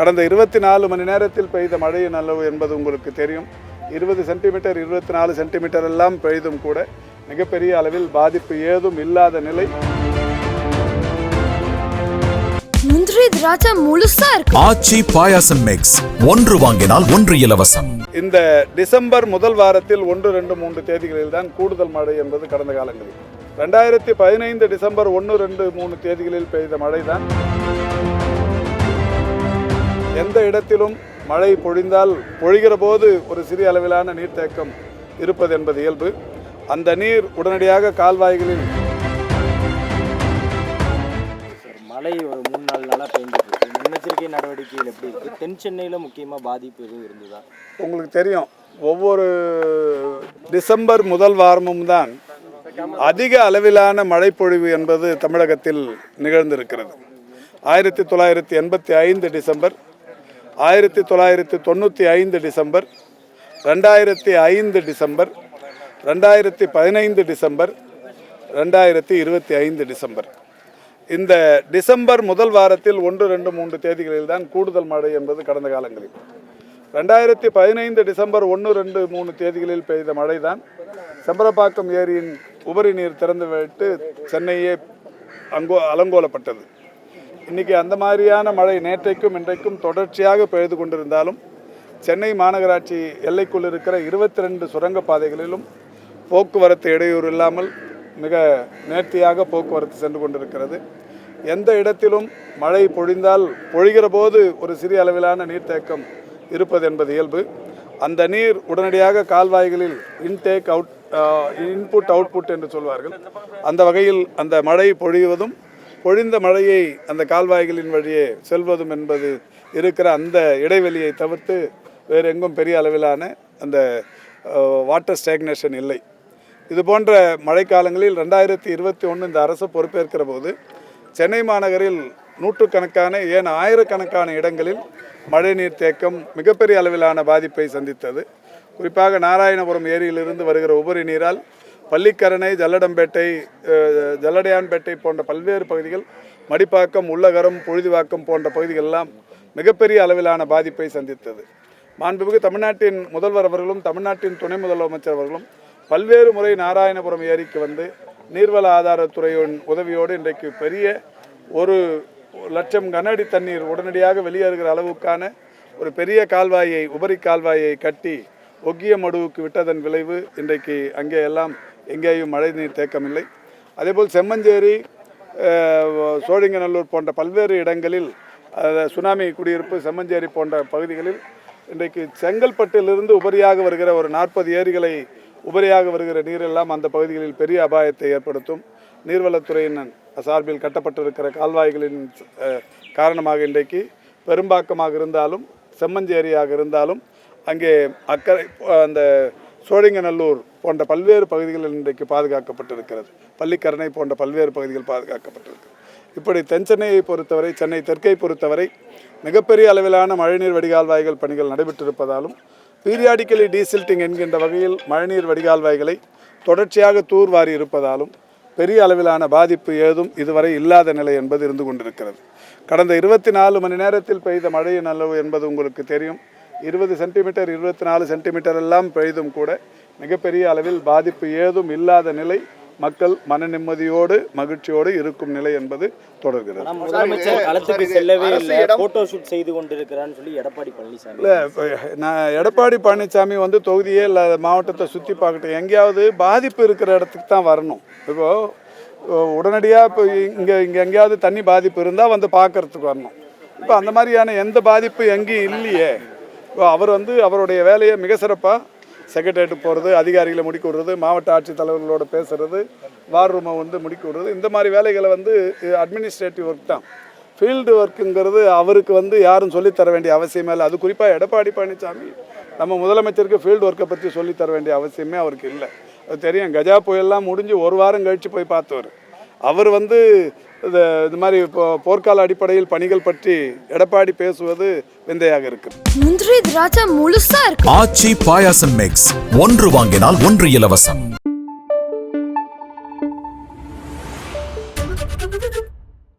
கடந்த இருபத்தி நாலு மணி நேரத்தில் பெய்த மழையின் அளவு என்பது உங்களுக்கு தெரியும். இருபது சென்டிமீட்டர் இருபத்தி நாலு சென்டிமீட்டர் எல்லாம் பெய்தும் கூட மிகப்பெரிய அளவில் பாதிப்பு ஏதும் இல்லாத நிலை. முந்திரி திராட்சை முழுசா இருக்கு. ஆச்சி பாயாசம் மிக்ஸ் ஒன்று வாங்கினால் ஒன்று இலவசம். இந்த டிசம்பர் முதல் வாரத்தில் ஒன்று ரெண்டு மூன்று தேதிகளில் தான் கூடுதல் மழை என்பது கடந்த காலங்களில். ரெண்டாயிரத்தி பதினைந்து டிசம்பர் ஒன்று ரெண்டு மூணு தேதிகளில் பெய்த மழை தான் எந்த இடத்திலும் மழை பொழிந்தால் பொழிகிற போது ஒரு சிறிய அளவிலான நீர்த்தேக்கம் இருப்பது என்பது இயல்பு. அந்த நீர் உடனடியாக கால்வாய்களில் மழை ஒரு மூணு நாலு நாளாக பெஞ்சிட்டு இருக்கு. முன்னெச்சரிக்கை நடவடிக்கைகள் எப்படி இருக்கு? தென் சென்னையில் முக்கியமாக பாதிப்பு எதுவும் இருந்ததா? உங்களுக்கு தெரியும் ஒவ்வொரு டிசம்பர் முதல் வாரமும் தான் அதிக அளவிலான மழைப்பொழிவு என்பது தமிழகத்தில் நிகழ்ந்திருக்கிறது. ஆயிரத்தி தொள்ளாயிரத்தி எண்பத்தி ஐந்து டிசம்பர் ஆயிரத்தி தொள்ளாயிரத்தி தொண்ணூற்றி ஐந்து டிசம்பர் ரெண்டாயிரத்தி ஐந்து டிசம்பர் ரெண்டாயிரத்தி பதினைந்து டிசம்பர் ரெண்டாயிரத்தி இருபத்தி ஐந்து டிசம்பர். இந்த டிசம்பர் முதல் வாரத்தில் ஒன்று ரெண்டு மூன்று தேதிகளில் தான் கூடுதல் மழை என்பது கடந்த காலங்களில். ரெண்டாயிரத்தி பதினைந்து டிசம்பர் ஒன்று ரெண்டு மூணு தேதிகளில் பெய்த மழை தான் செம்பரப்பாக்கம் ஏரியின் உபரி நீர் திறந்துவிட்டு சென்னையே அங்கோ அலங்கோலப்பட்டது. இன்னைக்கு அந்த மாதிரியான மழை நேற்றைக்கும் இன்றைக்கும் தொடர்ச்சியாக பெய்து கொண்டிருந்தாலும் சென்னை மாநகராட்சி எல்லைக்குள் இருக்கிற இருபத்தி ரெண்டு சுரங்கப்பாதைகளிலும் போக்குவரத்து இடையூறு இல்லாமல் மிக நேர்த்தியாக போக்குவரத்து சென்று கொண்டிருக்கிறது. எந்த இடத்திலும் மழை பொழிந்தால் பொழிகிற போது ஒரு சிறிய அளவிலான நீர்த்தேக்கம் இருப்பது என்பது இயல்பு. அந்த நீர் உடனடியாக கால்வாய்களில் இன்டேக் அவுட் இன்புட் அவுட்புட் என்று சொல்வார்கள். அந்த வகையில் அந்த மழை பொழிவதும் பொழிந்த மழையை அந்த கால்வாய்களின் வழியே செல்வதும் என்பது இருக்கிற அந்த இடைவெளியை தவிர்த்து வேறு எங்கும் பெரிய அளவிலான அந்த வாட்டர் ஸ்டேக்னேஷன் இல்லை. இது போன்ற மழைக்காலங்களில் ரெண்டாயிரத்தி இருபத்தி ஒன்று இந்த அரசு பொறுப்பேற்கிற போது சென்னை மாநகரில் நூற்றுக்கணக்கான ஏன் ஆயிரக்கணக்கான இடங்களில் மழைநீர் தேக்கம் மிகப்பெரிய அளவிலான பாதிப்பை சந்தித்தது. குறிப்பாக நாராயணபுரம் ஏரியிலிருந்து வருகிற உபரி நீரால் பள்ளிக்கரணை ஜல்லடம்பேட்டை ஜல்லடையான்பேட்டை போன்ற பல்வேறு பகுதிகள் மடிப்பாக்கம் உள்ளகரம் பொழுதுவாக்கம் போன்ற பகுதிகள் எல்லாம் மிகப்பெரிய அளவிலான பாதிப்பை சந்தித்தது. மாண்புமிகு தமிழ்நாட்டின் முதல்வர் அவர்களும் தமிழ்நாட்டின் துணை முதலமைச்சர் அவர்களும் பல்வேறு முறை நாராயணபுரம் ஏரிக்கு வந்து நீர்வள ஆதாரத்துறையின் உதவியோடு இன்றைக்கு பெரிய ஒரு லட்சம் கனஅடி தண்ணீர் உடனடியாக வெளியேறுகிற அளவுக்கான ஒரு பெரிய கால்வாயை உபரி கால்வாயை கட்டி ஒக்கிய மடுவுக்கு விட்டதன் விளைவு இன்றைக்கு அங்கே எல்லாம் எங்கேயும் மழை நீர் தேக்கமில்லை. அதேபோல் செம்மஞ்சேரி சோழிங்கநல்லூர் போன்ற பல்வேறு இடங்களில் சுனாமி குடியிருப்பு செம்மஞ்சேரி போன்ற பகுதிகளில் இன்றைக்கு செங்கல்பட்டிலிருந்து உபரியாக வருகிற ஒரு நாற்பது ஏரிகளை உபரியாக வருகிற நீரெல்லாம் அந்த பகுதிகளில் பெரிய அபாயத்தை ஏற்படுத்தும். நீர்வளத்துறையின் சார்பில் கட்டப்பட்டிருக்கிற கால்வாய்களின் காரணமாக இன்றைக்கு பெரும்பாக்கமாக இருந்தாலும் செம்மஞ்சேரியாக இருந்தாலும் அங்கே அக்கறை அந்த சோழிங்கநல்லூர் போன்ற பல்வேறு பகுதிகள் இன்றைக்கு பாதுகாக்கப்பட்டிருக்கிறது. பள்ளிக்கரணை போன்ற பல்வேறு பகுதிகள் பாதுகாக்கப்பட்டிருக்கிறது. இப்படி தென்சென்னையை பொறுத்தவரை சென்னை தெற்கை பொறுத்தவரை மிகப்பெரிய அளவிலான மழைநீர் வடிகால்வாய்கள் பணிகள் நடைபெற்றிருப்பதாலும் பீரியாடிக்கலி டீசில்ட்டிங் என்கின்ற வகையில் மழைநீர் வடிகால்வாய்களை தொடர்ச்சியாக தூர்வாரி இருப்பதாலும் பெரிய அளவிலான பாதிப்பு ஏதும் இதுவரை இல்லாத நிலை என்பது இருந்து கொண்டிருக்கிறது. கடந்த இருபத்தி நாலு மணி நேரத்தில் பெய்த மழையின் அளவு என்பது உங்களுக்கு தெரியும். இருபது சென்டிமீட்டர் இருபத்தி நாலு சென்டிமீட்டர் எல்லாம் பெய்தும் கூட மிகப்பெரிய அளவில் பாதிப்பு ஏதும் இல்லாத நிலை மக்கள் மன நிம்மதியோடு மகிழ்ச்சியோடு இருக்கும் நிலை என்பது தொடர்கிறது. முதலமைச்சர் களத்துக்கு செல்லவே இல்லை. போட்டோ ஷூட் செய்து கொண்டிருக்கிறான்னு சொல்லி எடப்பாடி பழனிசாமி. இல்லை இப்போ நான் எடப்பாடி பழனிசாமி வந்து தொகுதியே இல்லை மாவட்டத்தை சுற்றி பார்க்கட்டும். எங்கேயாவது பாதிப்பு இருக்கிற இடத்துக்கு தான் வரணும். இப்போது உடனடியாக இப்போ இங்கே இங்கே எங்கேயாவது தண்ணி பாதிப்பு இருந்தால் வந்து பார்க்கறதுக்கு வரணும். இப்போ அந்த மாதிரியான எந்த பாதிப்பு எங்கேயும் இல்லையே. இப்போ அவர் வந்து அவருடைய வேலையை மிக சிறப்பாக செக்ரட்டரியேட்டு போகிறது அதிகாரிகளை முடிக்க விடுறது மாவட்ட ஆட்சித்தலைவர்களோட பேசுகிறது வார் ரூமை வந்து முடிக்க விடுறது. இந்த மாதிரி வேலைகளை வந்து அட்மினிஸ்ட்ரேட்டிவ் ஒர்க் தான். ஃபீல்டு ஒர்க்குங்கிறது அவருக்கு வந்து யாரும் சொல்லித் தர வேண்டிய அவசியமே இல்லை. அது குறிப்பாக எடப்பாடி பழனிசாமி நம்ம முதலமைச்சருக்கு ஃபீல்டு ஒர்க்கை பற்றி சொல்லித் தர வேண்டிய அவசியமே அவருக்கு இல்லை. அது தெரியும். கஜா புயல்லாம் முடிஞ்சு ஒரு வாரம் கழித்து போய் பார்த்தவர். அவர் வந்து இது இது மாதிரி இப்போ போர்க்கால அடிப்படையில் பணிகள் பற்றி எடப்பாடி பேசுவது விந்தையாக இருக்குது. முந்திரி திராட்சை முழுசா இருக்கு. ஆச்சி பாயாசம் மிக்ஸ் ஒன்று வாங்கினால் ஒன்று இலவசம்.